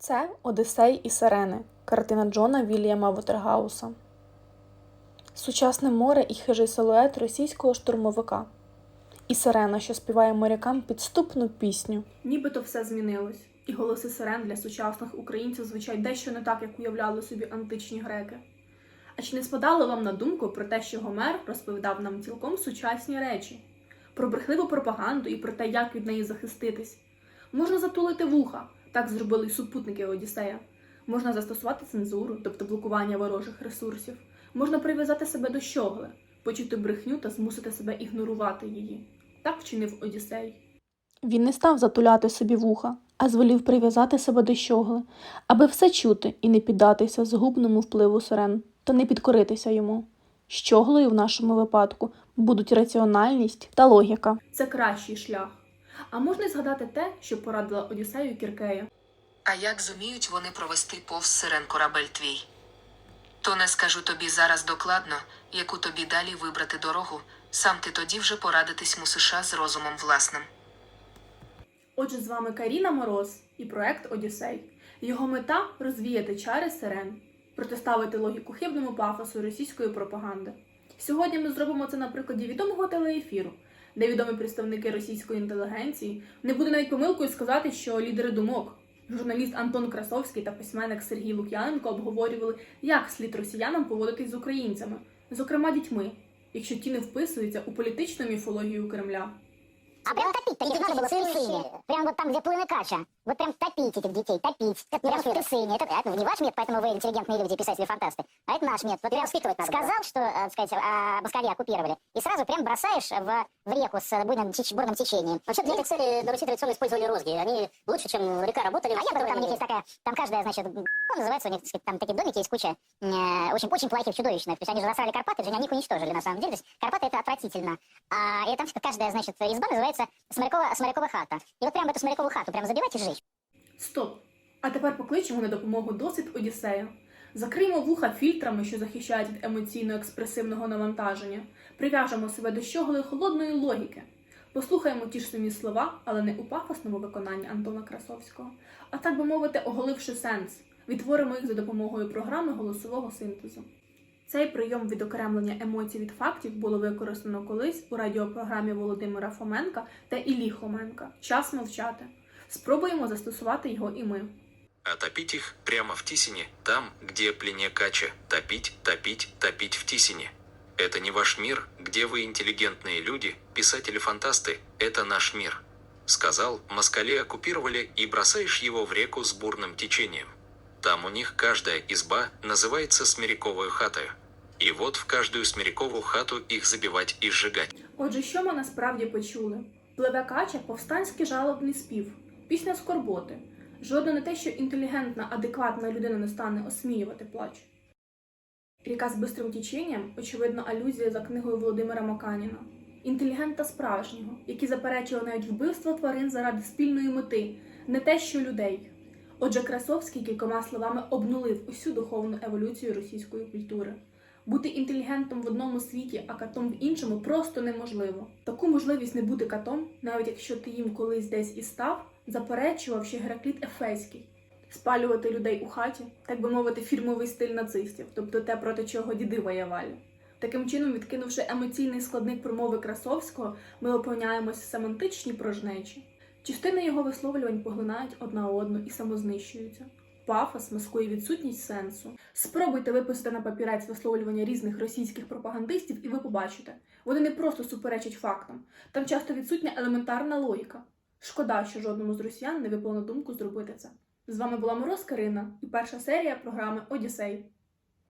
Це Одіссей і Сирени, картина Джона Вільяма Вотергауса. Сучасне море і хижий силует російського штурмовика. І сирена, що співає морякам підступну пісню. Нібито все змінилось, і голоси сирен для сучасних українців звучать дещо не так, як уявляли собі античні греки. А чи не спадало вам на думку про те, що Гомер розповідав нам цілком сучасні речі, про брехливу пропаганду і про те, як від неї захиститись? Можна затулити вуха, так зробили й супутники Одіссея. Можна застосувати цензуру, тобто блокування ворожих ресурсів. Можна прив'язати себе до щогли, почути брехню та змусити себе ігнорувати її. Так вчинив Одіссей. Він не став затуляти собі вуха, а звелів прив'язати себе до щогли, аби все чути і не піддатися згубному впливу сирен, та не підкоритися йому. Щоглою в нашому випадку будуть раціональність та логіка. Це кращий шлях. А можна й згадати те, що порадила Одіссею Кіркея. А як зуміють вони провести повз сирен корабель твій? То не скажу тобі зараз докладно, яку тобі далі вибрати дорогу, сам ти тоді вже порадитись мусиш з розумом власним. Отже, з вами Каріна Мороз і проект Одіссей. Його мета розвіяти чари сирен, протиставити логіку хибному пафосу російської пропаганди. Сьогодні ми зробимо це на прикладі відомого телеефіру, де відомі представники російської інтелігенції не буде навіть помилкою сказати, що лідери думок. Журналіст Антон Красовський та письменник Сергій Лук'яненко обговорювали, як слід росіянам поводитись з українцями, зокрема дітьми, якщо ті не вписуються у політичну міфологію Кремля. А прям топить, то не надо было в Тысыне. Прям вот там, где плыны кача. Вот прям топить этих детей, топить. Это прям в Тысыне. Это, это не ваш метод, поэтому вы интеллигентные люди, писатели-фантасты. А это наш метод. Вот прям сказал, что, э, так сказать, а, москали оккупировали. И сразу прям бросаешь в, в реку с буйным, теч- бурным течением. Вообще для этой цели на Руси традиционно использовали розги. Они лучше, чем река работали. А я думаю, там у них есть такая, там каждая, значит, ну, называется у них, сказать, там такие домики, есть куча э, очень, очень плохих, чудовищных. То есть они же засрали Карпаты, же они их уничтожили на самом деле. То есть Карпаты это отвратительно. А и там каждая, значит, изба называется Смолякова, Смолякова хата. И вот прям эту Смолякову хату прям забивать и сжечь. Стоп! А тепер покличемо на допомогу досвід Одіссея. Закриємо вуха фільтрами, що захищають від емоційно-експресивного навантаження. Прив'яжемо себе до щоглої холодної логіки. Послухаємо ті ж самі слова, але не у пафосному виконанні Антона Красовського, а так би мовити, оголивши сенс, відтворимо їх за допомогою програми голосового синтезу. Цей прийом відокремлення емоцій від фактів було використано колись у радіопрограмі Володимира Фоменка та Іллі Хоменка Час мовчати. Спробуємо застосувати його і ми. А топить их прямо в Тисине, там, где плене кача. Топить, топить, топить в Тисине. Это не ваш мир, где вы интеллигентные люди, писатели-фантасты, это наш мир. Сказал, москали оккупировали и бросаешь его в реку с бурным течением. Там у них каждая изба называется Смиряковой хатою. И вот в каждую Смирякову хату их забивать и сжигать. Отже, що ми насправді почули? Пливе кача повстанський жалобний спів, пісня скорботи. Жодно не те, що інтелігентна, адекватна людина не стане осміювати плач. Ріка з бистрим теченням, очевидно, алюзія за книгою Володимира Маканіна. Інтелігента справжнього, який заперечував навіть вбивство тварин заради спільної мети, не те, що людей. Отже, Красовський кількома словами обнулив усю духовну еволюцію російської культури. Бути інтелігентом в одному світі, а катом в іншому просто неможливо. Таку можливість не бути катом, навіть якщо ти їм колись десь і став, заперечував ще Геракліт Ефеський. Спалювати людей у хаті, так би мовити, фірмовий стиль нацистів, тобто те, проти чого діди воювали. Таким чином, відкинувши емоційний складник промови Красовського, ми опиняємось в семантичній прожнечі. Частини його висловлювань поглинають одна одну і самознищуються. Пафос маскує відсутність сенсу. Спробуйте виписати на папірець висловлювання різних російських пропагандистів, і ви побачите, вони не просто суперечать фактам, там часто відсутня елементарна логіка. Шкода, що жодному з росіян не на думку зробити це. З вами була Мороз Карина і перша серія програми Одіссей.